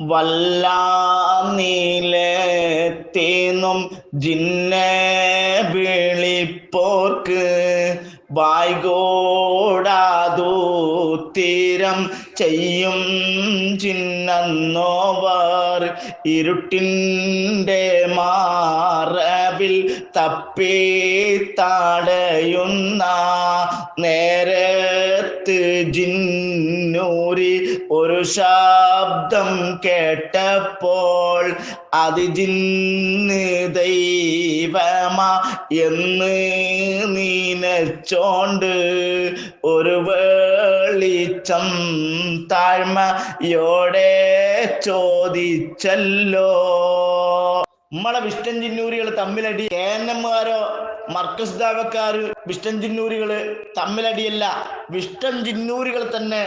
വല്ലാം നീലെത്തേന്നും ജിന്നെ വിളിപ്പോർക്ക് വായ്കോടാതു തീരം ചെയ്യും ചിന്നോവർ ഇരുട്ടിന്റെ മാറവിൽ തപ്പി തടയുന്ന നേരത്ത് ജിന്നൂരി ഒരു ശബ്ദം കേട്ടപ്പോൾ അതിജിന്ന് ദൈവമ എന്ന് നീനച്ചോണ്ട് ഒരു വെളിച്ചം താഴ്മയോടെ ചോദിച്ചല്ലോ. നമ്മളെ വിഷ്ടൻ ചിന്നൂരികൾ തമ്മിലടി ഏനന്മാരോ മർക്കസ് ദാവക്കാര് വിഷ്ടൻ ചിന്നൂരികൾ തമ്മിലടിയല്ല വിഷ്ടൻ ചിന്നൂരികൾ തന്നെ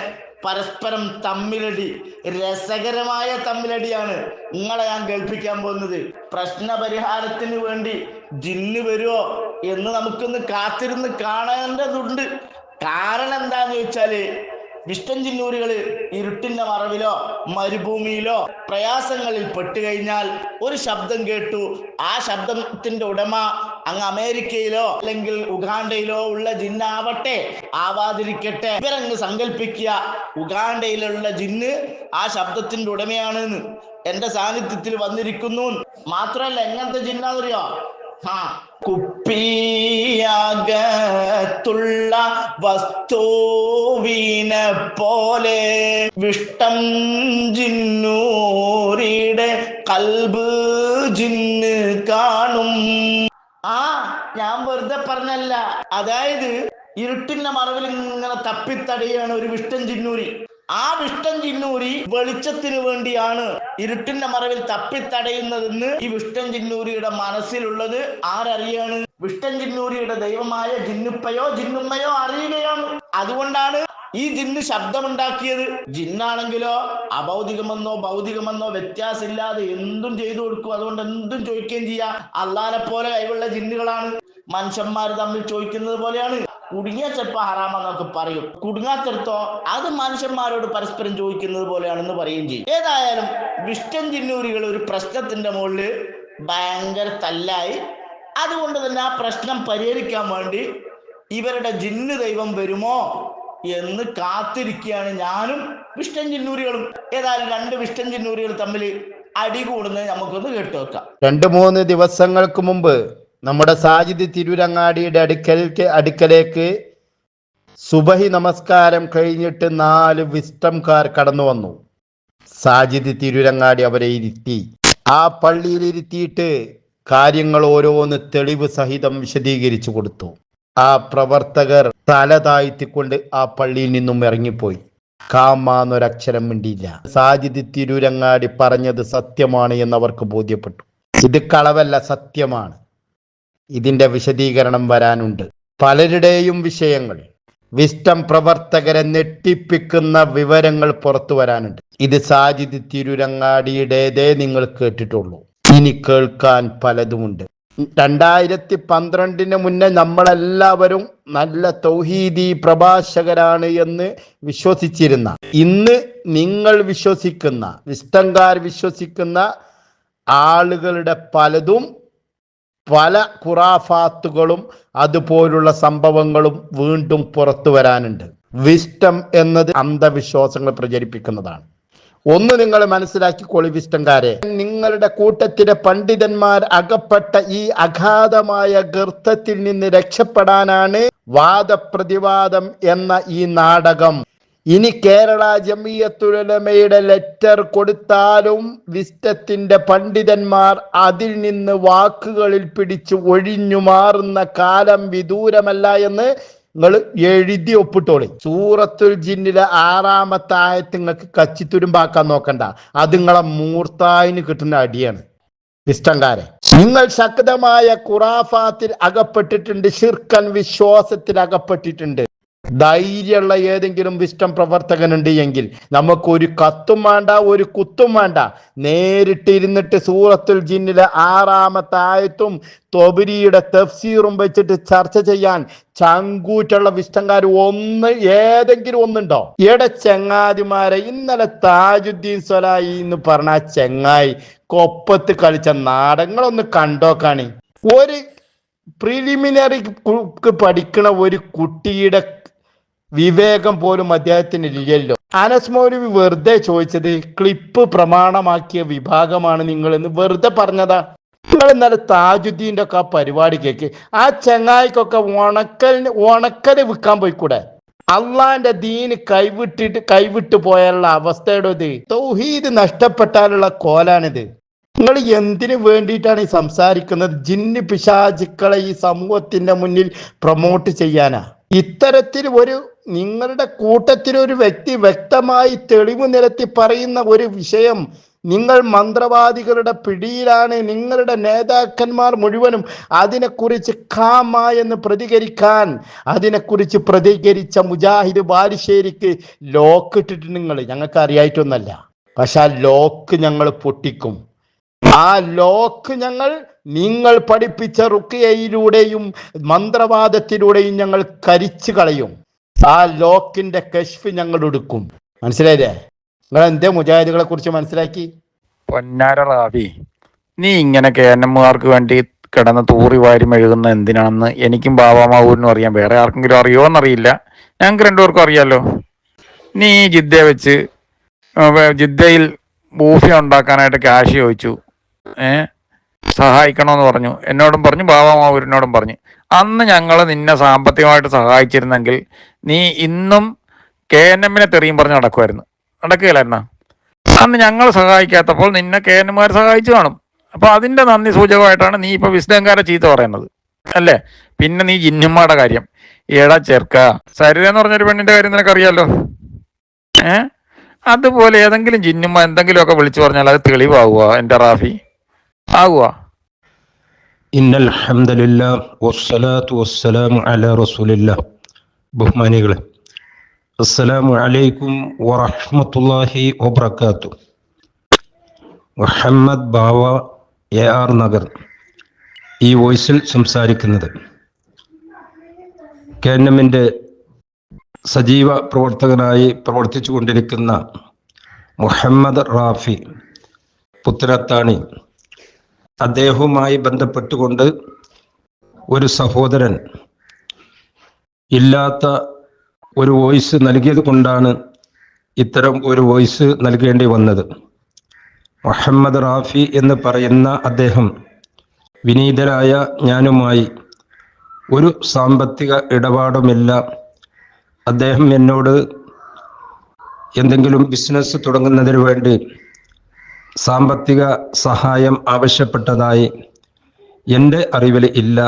പരസ്പരം തമ്മിലടി രസകരമായ തമ്മിലടിയാണ് നിങ്ങളെ ഞാൻ കേൾപ്പിക്കാൻ പോകുന്നത്. പ്രശ്ന പരിഹാരത്തിന് വേണ്ടി ജിന്ന് വരുമോ എന്ന് നമുക്കൊന്ന് കാത്തിരുന്ന് കാണേണ്ടതുണ്ട്. കാരണം എന്താന്ന് ചോദിച്ചാൽ വിഷ്ടൻ ചിന്നൂരുകൾ ഇരുട്ടിന്റെ മറവിലോ മരുഭൂമിയിലോ പ്രയാസങ്ങളിൽ പെട്ടുകഴിഞ്ഞാൽ ഒരു ശബ്ദം കേട്ടു. ആ ശബ്ദത്തിന്റെ ഉടമ അങ്ങ് അമേരിക്കയിലോ അല്ലെങ്കിൽ ഉഗാണ്ടയിലോ ഉള്ള ജിന്നാവട്ടെ ആവാതിരിക്കട്ടെ. ഇവരങ്ങ് സങ്കല്പിക്കുക ഉഗാണ്ടയിലുള്ള ജിന്ന് ആ ശബ്ദത്തിന്റെ ഉടമയാണെന്ന് എന്റെ സാന്നിധ്യത്തിൽ വന്നിരിക്കുന്നു. മാത്രമല്ല എങ്ങനത്തെ ജിന്നാന്നറിയോ? ആ കുപ്പിയകത്തുള്ള വസ്തുവിനെ പോലെ വിഷ്ടം ജിന്നൂരിയുടെ കൽബ് ജിന്ന് കാണും. ആ ഞാൻ വെറുതെ പറഞ്ഞല്ല. അതായത് ഇരുട്ടിന്റെ മറവിൽ ഇങ്ങനെ തപ്പിത്തടയാണ് ഒരു വിഷ്ടൻ ചിന്നൂരി. ആ വിഷ്ടൻ ചിന്നൂരി വെളിച്ചത്തിന് വേണ്ടിയാണ് ഇരുട്ടിന്റെ മറവിൽ തപ്പിത്തടയുന്നതെന്ന് ഈ വിഷ്ടൻ ചിന്നൂരിയുടെ മനസ്സിലുള്ളത്. ആരറിയാണ്? വിഷ്ടൻ ചിന്നൂരിയുടെ ദൈവമായ ജിന്നുപ്പയോ ജിന്നുമ്മയോ അറിയുകയാണ്. അതുകൊണ്ടാണ് ഈ ജിന്ന് ശബ്ദമുണ്ടാക്കിയത് ജിന്നാണെങ്കിലോ അഭൗതികമെന്നോ ഭൗതികമെന്നോ വ്യത്യാസമില്ലാതെ എന്തും ചെയ്തു കൊടുക്കും. അതുകൊണ്ട് എന്തും ചോദിക്കുകയും ചെയ്യാ. അള്ളാനെ പോലെ കഴിവുള്ള ജിന്നുകളാണ്. മനുഷ്യന്മാർ തമ്മിൽ ചോദിക്കുന്നത് പോലെയാണ്. കുടുങ്ങിയ ചെപ്പ ഹറാമെന്നൊക്കെ പറയും. കുടുങ്ങാത്തടത്തോ അത് മനുഷ്യന്മാരോട് പരസ്പരം ചോദിക്കുന്നത് പോലെയാണെന്ന് പറയുകയും ചെയ്യും. ഏതായാലും വിഷ്ടൻ ജിന്നൂരികൾ ഒരു പ്രശ്നത്തിന്റെ മുകളിൽ ഭയങ്കര തല്ലായി. അതുകൊണ്ട് തന്നെ ആ പ്രശ്നം പരിഹരിക്കാൻ വേണ്ടി ഇവരുടെ ജിന്ന് ദൈവം വരുമോ? എന്ന് കാത്തിരിക്കുകയാണ് ഞാനും വിഷ്ടൻ ചിന്നൂരികളും. ഏതായാലും രണ്ട് വിഷ്ടൻ ചിന്നൂരികൾ തമ്മിൽ അടി കൂടുന്നത് നമുക്കൊന്ന് കേട്ടു വെക്കാം രണ്ട് മൂന്ന് ദിവസങ്ങൾക്ക് മുമ്പ് നമ്മുടെ സാജിദ് തിരുരങ്ങാടിയുടെ അടുക്കലേക്ക് അടുക്കലേക്ക് സുബഹി നമസ്കാരം കഴിഞ്ഞിട്ട് നാല് വിസ്റ്റംകാർ കടന്നു വന്നു. സാജിദ് തിരുരങ്ങാടി അവരെ ഇരുത്തി. ആ പള്ളിയിൽ ഇരുത്തിയിട്ട് കാര്യങ്ങൾ ഓരോന്ന് തെളിവ് സഹിതം വിശദീകരിച്ചു കൊടുത്തു. ആ പ്രവർത്തകർ തല താഴ്ത്തിക്കൊണ്ട് ആ പള്ളിയിൽ നിന്നും ഇറങ്ങിപ്പോയി. കാമാന്നൊരക്ഷരം മിണ്ടിയില്ല. സാജിദ് തിരൂരങ്ങാടി പറഞ്ഞത് സത്യമാണ് എന്നവർക്ക് ബോധ്യപ്പെട്ടു. ഇത് കളവല്ല സത്യമാണ്. ഇതിന്റെ വിശദീകരണം വരാനുണ്ട്. പലരുടെയും വിഷയങ്ങൾ വിസ്റ്റം പ്രവർത്തകരെ നെട്ടിപ്പിക്കുന്ന വിവരങ്ങൾ പുറത്തു വരാനുണ്ട്. ഇത് സാജിദ് തിരുരങ്ങാടിയുടേതേ നിങ്ങൾ കേട്ടിട്ടുള്ളൂ. ഇനി കേൾക്കാൻ പലതുമുണ്ട്. രണ്ടായിരത്തി പന്ത്രണ്ടിന് മുന്നേ നമ്മളെല്ലാവരും നല്ല തൗഹീദി പ്രഭാഷകരാണ് എന്ന് വിശ്വസിച്ചിരുന്ന ഇന്ന് നിങ്ങൾ വിശ്വസിക്കുന്ന വിസ്റ്റംകാർ വിശ്വസിക്കുന്ന ആളുകളുടെ പലതും പല ഖുറാഫാത്തുകളും അതുപോലുള്ള സംഭവങ്ങളും വീണ്ടും പുറത്തു വരാനുണ്ട്. വിസ്റ്റം എന്നത് അന്ധവിശ്വാസങ്ങൾ പ്രചരിപ്പിക്കുന്നതാണ്. ഒന്ന് നിങ്ങൾ മനസ്സിലാക്കിക്കോളി വിസ്റ്റംകാരെ നിങ്ങളുടെ കൂട്ടത്തിലെ പണ്ഡിതന്മാർ അകപ്പെട്ട ഈ അഗാധമായ ഗർത്തത്തിൽ നിന്ന് രക്ഷപ്പെടാനാണ് വാദപ്രതിവാദം എന്ന ഈ നാടകം. ഇനി കേരള ജമീയത്തുലമയുടെ ലെറ്റർ കൊടുത്താലും വിസ്റ്റത്തിന്റെ പണ്ഡിതന്മാർ അതിൽ നിന്ന് വാക്കുകളിൽ പിടിച്ച് ഒഴിഞ്ഞു മാറുന്ന കാലം വിദൂരമല്ല എന്ന് നിങ്ങൾ എഴുതി ഒപ്പിട്ടോളി. സൂറത്തുൽ ജിന്നിലെ ആറാമത്തെ ആയത്ത് നിങ്ങൾക്ക് കച്ചിത്തുരുമ്പാക്കാൻ നോക്കണ്ട. അത് നിങ്ങളെ മൂർത്തായിന് കിട്ടുന്ന അടിയാണ്. ഇഷ്ടംകാരെ. നിങ്ങൾ ശക്തമായ ഖുറാഫാത്തിൽ അകപ്പെട്ടിട്ടുണ്ട് ഷിർക്കൻ വിശ്വാസത്തിൽ അകപ്പെട്ടിട്ടുണ്ട്. ധൈര്യമുള്ള ഏതെങ്കിലും വിസ്റ്റം പ്രവർത്തകനുണ്ട് എങ്കിൽ നമുക്ക് ഒരു കത്തും വേണ്ട ഒരു കുത്തും വേണ്ട. നേരിട്ടിരുന്നിട്ട് സൂറത്തുൽ ജിന്നിലെ ആറാമത്തെ ആയത്തും തൊബിരിയുടെ തഫ്സീറും വെച്ചിട്ട് ചർച്ച ചെയ്യാൻ ചങ്കൂറ്റുള്ള വിഷ്ടംകാർ ഒന്ന് ഏതെങ്കിലും ഒന്നുണ്ടോ? ഇവിടെ ചെങ്ങാതിമാരെ ഇന്നലെ താജുദ്ദീൻ സ്വലായി എന്ന് പറഞ്ഞ ചെങ്ങായി കൊപ്പത്ത് കളിച്ച നാടകങ്ങളൊന്ന് കണ്ടോക്കാണി ഒരു പ്രിലിമിനറിക്ക് പഠിക്കണ ഒരു കുട്ടിയുടെ വിവേകം പോലും അദ്ദേഹത്തിന് ഇല്ലല്ലോ. അനസ് മൗലവി വെറുതെ ചോദിച്ചത് ക്ലിപ്പ് പ്രമാണമാക്കിയ വിഭാഗമാണ് നിങ്ങൾ എന്ന് വെറുതെ പറഞ്ഞതാ. നിങ്ങൾ ഇന്നലെ താജുദ്ദീന്റെ ഒക്കെ ആ പരിപാടി കേക്ക്. ആ ചെങ്ങായിക്കൊക്കെ ഉണക്കലിന് ഉണക്കൽ വിൽക്കാൻ പോയിക്കൂടെ? അള്ളാന്റെ ദീന് കൈവിട്ടിട്ട് കൈവിട്ടു പോയാലുള്ള അവസ്ഥയുടെ ഇത്. തൗഹീദ് നഷ്ടപ്പെട്ടാലുള്ള കോലാണിത്. നിങ്ങൾ എന്തിനു വേണ്ടിയിട്ടാണ് ഈ സംസാരിക്കുന്നത്? ജിന്ന് പിശാചുക്കളെ ഈ സമൂഹത്തിന്റെ മുന്നിൽ പ്രൊമോട്ട് ചെയ്യാനാ. ഇത്തരത്തിൽ ഒരു നിങ്ങളുടെ കൂട്ടത്തിൽ ഒരു വ്യക്തി വ്യക്തമായി തെളിവ് നിരത്തി പറയുന്ന ഒരു വിഷയം നിങ്ങൾ മന്ത്രവാദികളുടെ പിടിയിലാണ് നിങ്ങളുടെ നേതാക്കന്മാർ മുഴുവനും അതിനെക്കുറിച്ച് കാമ എന്ന് പ്രതികരിക്കാൻ അതിനെക്കുറിച്ച് പ്രതികരിച്ച മുജാഹിദ് ബാലുശ്ശേരിക്ക് ലോക്ക് ഇട്ടിട്ട് നിങ്ങൾ ഞങ്ങൾക്ക് അറിയായിട്ടൊന്നല്ല. പക്ഷെ ആ ലോക്ക് ഞങ്ങൾ പൊട്ടിക്കും. ആ ലോക്ക് ഞങ്ങൾ നിങ്ങൾ പഠിപ്പിച്ച റുക്കിയയിലൂടെയും മന്ത്രവാദത്തിലൂടെയും ഞങ്ങൾ കരിച്ചു കളയും. ആ ലോക്കിന്റെ കശ്ഫ് ഞങ്ങൾ എടുക്കും. മനസ്സിലായില്ലേ? നിങ്ങൾ എന്തേ മുജാഹിദുകളെ കുറിച്ച് മനസ്സിലാക്കി? പൊന്നാര റാബി നീ ഇങ്ങനെ കേനന്മാർക്ക് വേണ്ടി കിടന്ന് തൂറി വാരി മെഴുകുന്ന എന്തിനാണെന്ന് എനിക്കും ബാബാമാവൂരിനും അറിയാം. വേറെ ആർക്കെങ്കിലും അറിയോ എന്നറിയില്ല. ഞങ്ങൾക്ക് രണ്ടുപേർക്കും അറിയാലോ. നീ ജിദ്ദ വെച്ച് ജിദ്ദയിൽ ബൂഫി ഉണ്ടാക്കാനായിട്ട് ക്യാഷ് ചോദിച്ചു. ഏ? സഹായിക്കണമെന്ന് പറഞ്ഞു. എന്നോടും പറഞ്ഞു ബാബാമാവൂരിനോടും പറഞ്ഞു. അന്ന് ഞങ്ങൾ നിന്നെ സാമ്പത്തികമായിട്ട് സഹായിച്ചിരുന്നെങ്കിൽ നീ ഇന്നും കെ എൻ എമ്മിനെ തെറിയും പറഞ്ഞ് നടക്കുമായിരുന്നു നടക്കുകയില്ലായിരുന്ന? അന്ന് ഞങ്ങൾ സഹായിക്കാത്തപ്പോൾ നിന്നെ കെ എൻ എമ്മാർ സഹായിച്ചു കാണും. അപ്പൊ അതിന്റെ നന്ദി സൂചകമായിട്ടാണ് നീ ഇപ്പൊ വിശദങ്കാരെ ചീത്ത പറയുന്നത്. അല്ലേ? പിന്നെ നീ ജിന്നുമ്മയുടെ കാര്യം. ഏടാ ചെറുക്ക സരിത എന്ന് പറഞ്ഞൊരു പെണ്ണിന്റെ കാര്യം നിനക്കറിയാലോ? ഏ? അതുപോലെ ഏതെങ്കിലും ജിന്നുമ്മ എന്തെങ്കിലുമൊക്കെ വിളിച്ചു പറഞ്ഞാൽ അത് തെളിവാകുക എന്റെ റാഫി? ആകുക ഇന്നൽ അൽഹംദുലില്ലാ വസ്സലാത്തു വസ്സലാം അല റസൂലില്ല ബഹുമാനികളെ അസ്സലാമു അലൈക്കും വറഹ്മത്തുള്ളാഹി വബർക്കാത്തു മുഹമ്മദ് ബാവ എ ആർ നഗർ ഈ വോയിസിൽ സംസാരിക്കുന്നത് കേന്നമിന്റെ സജീവ പ്രവർത്തകനായി പ്രവർത്തിച്ചു കൊണ്ടിരിക്കുന്ന മുഹമ്മദ് റാഫി പുത്തനത്താണി അദ്ദേഹവുമായി ബന്ധപ്പെട്ടുകൊണ്ട് ഒരു സഹോദരൻ ഇല്ലാത്ത ഒരു വോയിസ് നൽകിയത് കൊണ്ടാണ് ഇത്തരം ഒരു വോയിസ് നൽകേണ്ടി വന്നത്. മുഹമ്മദ് റാഫി എന്ന് പറയുന്ന അദ്ദേഹം വിനീതരായ ഞാനുമായി ഒരു സാമ്പത്തിക ഇടപാടുമില്ല അദ്ദേഹം എന്നോട് എന്തെങ്കിലും ബിസിനസ് തുടങ്ങുന്നതിന് വേണ്ടി സാമ്പത്തിക സഹായം ആവശ്യപ്പെട്ടതായി എന്റെ അറിവിൽ ഇല്ല.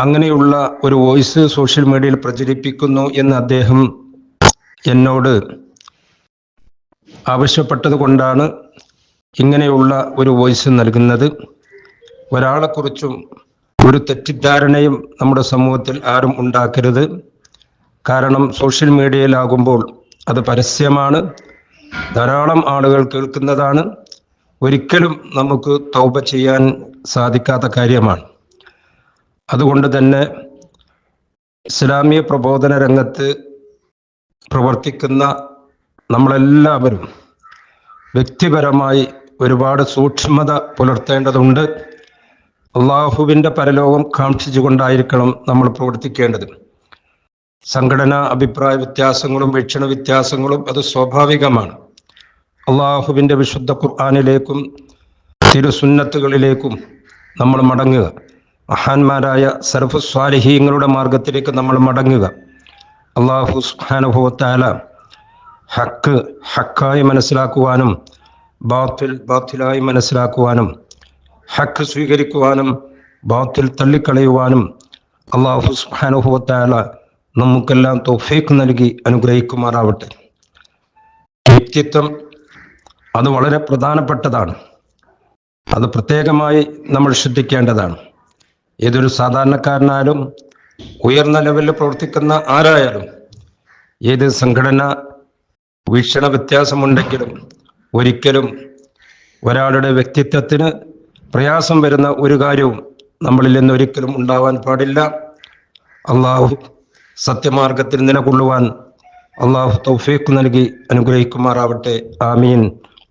അങ്ങനെയുള്ള ഒരു വോയിസ് സോഷ്യൽ മീഡിയയിൽ പ്രചരിപ്പിക്കുന്നു എന്ന് അദ്ദേഹം എന്നോട് ആവശ്യപ്പെട്ടത് കൊണ്ടാണ് ഇങ്ങനെയുള്ള ഒരു വോയിസ് നൽകുന്നത്. ഒരാളെക്കുറിച്ചും ഒരു തെറ്റിദ്ധാരണയും നമ്മുടെ സമൂഹത്തിൽ ആരും ഉണ്ടാക്കരുത്. കാരണം സോഷ്യൽ മീഡിയയിലാകുമ്പോൾ അത് പരസ്യമാണ്. ധാരാളം ആളുകൾ കേൾക്കുന്നതാണ് ഒരിക്കലും നമുക്ക് തൗബ ചെയ്യാൻ സാധിക്കാത്ത കാര്യമാണ്. അതുകൊണ്ട് തന്നെ ഇസ്ലാമിക പ്രബോധന രംഗത്ത് പ്രവർത്തിക്കുന്ന നമ്മളെല്ലാവരും വ്യക്തിപരമായി ഒരുപാട് സൂക്ഷ്മത പുലർത്തേണ്ടതുണ്ട്. അള്ളാഹുവിന്റെ പരലോകം കാക്ഷിച്ചുകൊണ്ടായിരിക്കണം നമ്മൾ പ്രവർത്തിക്കേണ്ടത്. സംഘടനാ അഭിപ്രായ വ്യത്യാസങ്ങളും വീക്ഷണ വ്യത്യാസങ്ങളും അത് സ്വാഭാവികമാണ്. അള്ളാഹുവിന്റെ വിശുദ്ധ ഖുർആാനിലേക്കും തിരുസുന്നത്തുകളിലേക്കും നമ്മൾ മടങ്ങുക. മഹാന്മാരായ സർഫസ്വാലിഹീങ്ങളുടെ മാർഗത്തിലേക്ക് നമ്മൾ മടങ്ങുക. അള്ളാഹു സുഹാനുഭവത്താല ഹക്ക് ഹക്കായി മനസ്സിലാക്കുവാനും ബാത്തിൽ ബാത്തിലായി മനസ്സിലാക്കുവാനും ഹക്ക് സ്വീകരിക്കുവാനും ബാത്തിൽ തള്ളിക്കളയുവാനും അള്ളാഹു സുഹാനുഭവത്താല നമുക്കെല്ലാം തൗഫീഖ് നൽകി അനുഗ്രഹിക്കുമാറാവട്ടെ. വ്യക്തിത്വം അത് വളരെ പ്രധാനപ്പെട്ടതാണ്. അത് പ്രത്യേകമായി നമ്മൾ ശ്രദ്ധിക്കേണ്ടതാണ്. ഏതൊരു സാധാരണക്കാരനായാലും ഉയർന്ന ലെവലിൽ പ്രവർത്തിക്കുന്ന ആരായാലും ഏത് സംഘടന വീക്ഷണ വ്യത്യാസമുണ്ടെങ്കിലും ഒരിക്കലും ഒരാളുടെ വ്യക്തിത്വത്തിന് പ്രയാസം വരുന്ന ഒരു കാര്യവും നമ്മളിൽ നിന്ന് ഒരിക്കലും ഉണ്ടാവാൻ പാടില്ല. അള്ളാഹു സത്യമാർഗത്തിൽ നിലകൊള്ളുവാൻ അള്ളാഹു തൗഫീഖ് നൽകി അനുഗ്രഹിക്കുമാറാവട്ടെ. ആമീൻ.